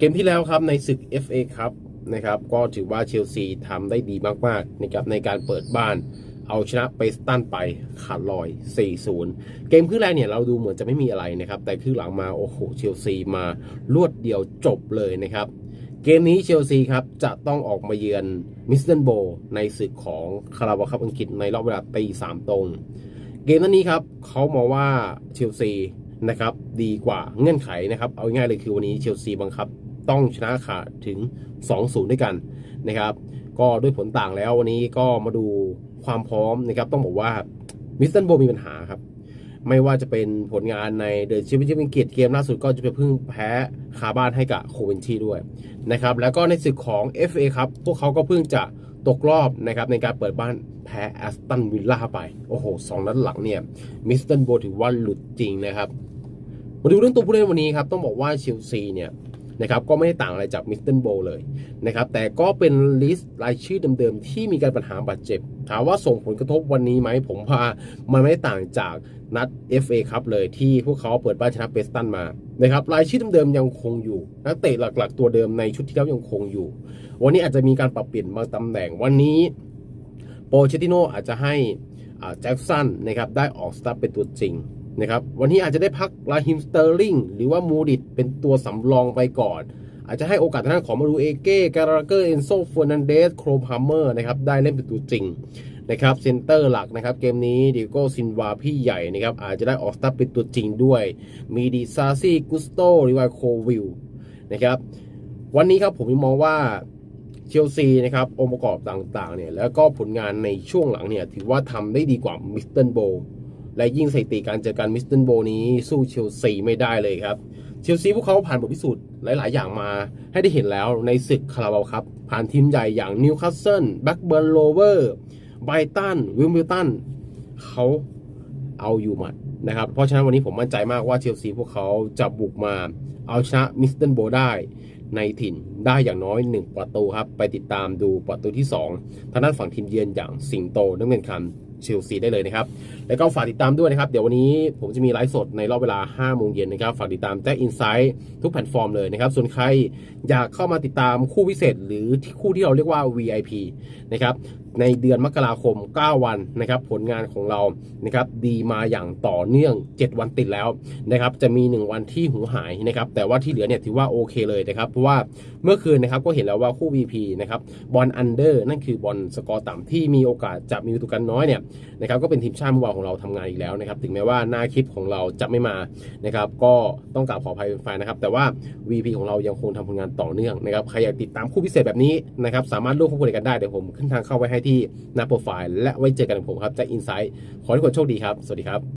เกมที่แล้วครับในศึก FA ครับนะครับก็ถือว่าเชลซีทำได้ดีมากๆนะครับในการเปิดบ้านเอาชนะเปสตันไปขาดลอย 4-0 เกมครึ่งแรกเนี่ยเราดูเหมือนจะไม่มีอะไรนะครับ แต่ครึ่งหลังมา โอ้โห เชลซีมารวดเดียวจบเลยนะครับ เกมนี้เชลซีครับ จะต้องออกมาเยือนมิสเตนโบในศึกของคาราบาคัพอังกฤษในรอบเวลาตีสามตรง เกมนั้นนี้ครับเขามองว่าเชลซีนะครับดีกว่าเงื่อนไขนะครับ เอาง่ายเลยคือวันนี้เชลซีบังคับ ต้องชนะขาดถึง 2-0 ด้วยกันนะครับ ก็ด้วยผลต่างแล้ววันนี้ก็มาดูความพร้อมนะครับ ต้องบอกว่ามิสตันโบมีปัญหาครับ ไม่ว่าจะเป็นผลงานในเดอะแชมเปี้ยนชิพอังกฤษเกมล่าสุดก็จะไปพึ่งแพ้คาบ้านให้กับโคเวนทีด้วยนะครับ แล้วก็ในศึกของ FA ครับ พวกเขาก็เพิ่งจะตกรอบนะครับในการเปิดบ้านแพ้แอสตันวิลล่าไป โอ้โหสองนัดหลังเนี่ยมิสตันโบถือว่าหลุดจริงนะครับ มาดูเรื่องตัวผู้เล่นวันนี้ครับ ต้องบอกว่าเชลซีเนี่ย นะครับก็ไม่ได้ต่างอะไรจากมิสเตันโบเลยนะครับแต่ก็เป็นลิสต์รายชื่อเดิมๆ ที่มีการปัญหาบาดเจ็บ ถามว่าส่งผลกระทบวันนี้ไหมผมว่ามันไม่ได้ต่างจากนัด FA ครับเลยที่พวกเขาเปิดบ้านชนะเปสตันมานะครับรายชื่อเดิมๆยังคงอยู่ นักเตะหลักๆ ตัวเดิมในชุดที่แล้วยังคงอยู่ วันนี้อาจจะมีการปรับเปลี่ยนบางตำแหน่งวันนี้โปเชติโนอาจจะให้แจ็คสันนะครับได้ออกสตาร์เป็นตัวจริง นะครับวันนี้อาจจะได้พักลาฮิมสเตอร์ลิงหรือว่ามูดิตเป็นตัวสำรองไปก่อน อาจจะให้โอกาสทางด้านของมารูเอเก้การาเกอร์เอนโซฟอร์นันเดสโครมฮัมเมอร์นะครับได้เล่นเป็นตัวจริงนะครับเซนเตอร์หลักนะครับเกมนี้ดิโก้ซินวาพี่ใหญ่นะครับอาจจะได้ออกสตาร์เป็นตัวจริงด้วย มีดีซาซี่กุสโตริวาโควิลนะครับวันนี้ครับผมมองว่าเชลซีนะครับองค์ประกอบต่างๆเนี่ยแล้วก็ผลงานในช่วงหลังเนี่ยถือว่าทำได้ดีกว่ามิสเตันโบ และยิ่งสถิติการเจอกันมิสตันโบนี้สู้เชลซีไม่ได้เลยครับ เชลซีพวกเขาผ่านบทพิสูจน์หลาย ๆ อย่างมาให้ได้เห็นแล้วในศึกคาราบาวครับ ผ่านทีมใหญ่อย่างนิวคาสเซิลแบ็กเบิร์นโลเวอร์ไบตันวิลมิลตันเขาเอาอยู่หมัดนะครับ เพราะฉะนั้นวันนี้ผมมั่นใจมากว่าเชลซีพวกเขาจะบุกมาเอาชนะมิสตันโบได้ในถิ่นได้อย่างน้อย 1 ประตูครับ ไปติดตามดูประตูที่ 2 ทางด้านฝั่งทีมเยือนอย่างสิงโตนักเงินคำเชลซีได้เลยนะครับ แล้วก็ฝากติดตามด้วยนะครับ เดี๋ยววันนี้ผมจะมีไลฟ์สดในรอบเวลา5โมงเย็นนะครับ ฝากติดตามแจ็คอินไซต์ทุกแพลตฟอร์มเลยนะครับ ส่วนใครอยากเข้ามาติดตามคู่พิเศษ หรือคู่ที่เราเรียกว่า VIP นะครับ ในเดือนมกราคม 9 วันนะครับ ผลงานของเรา นะครับ ดีมาอย่างต่อเนื่อง 7 วันติดแล้วนะครับ จะมี 1 วันที่หูหายนะครับ แต่ว่าที่เหลือเนี่ยถือว่าโอเคเลยนะครับ เพราะว่าเมื่อคืนนะครับก็เห็นแล้วว่าคู่ VP นะครับบอลอันเดอร์นั่นคือบอลสกอร์ต่ำที่มีโอกาสจะมีประตูกันน้อยเนี่ยนะครับ ก็เป็นทีมชาติเมื่อวานของเราทำงานอีกแล้วนะครับ ถึงแม้ว่าหน้าคลิปของเราจะไม่มานะครับ ก็ต้องกราบขออภัยเป็นๆนะครับ แต่ว่า VP ของเรายังคงทำผลงานต่อเนื่องนะครับ ใครอยากติดตามคู่พิเศษแบบนี้นะครับ สามารถร่วมพูดคุยกันได้เดี๋ยวผมขึ้นทางเข้าไว้ให้ที่หน้าโปรไฟล์และไว้เจอกันกับผมครับจากอินไซต์ขอให้ทุกคนโชคดีครับ สวัสดีครับ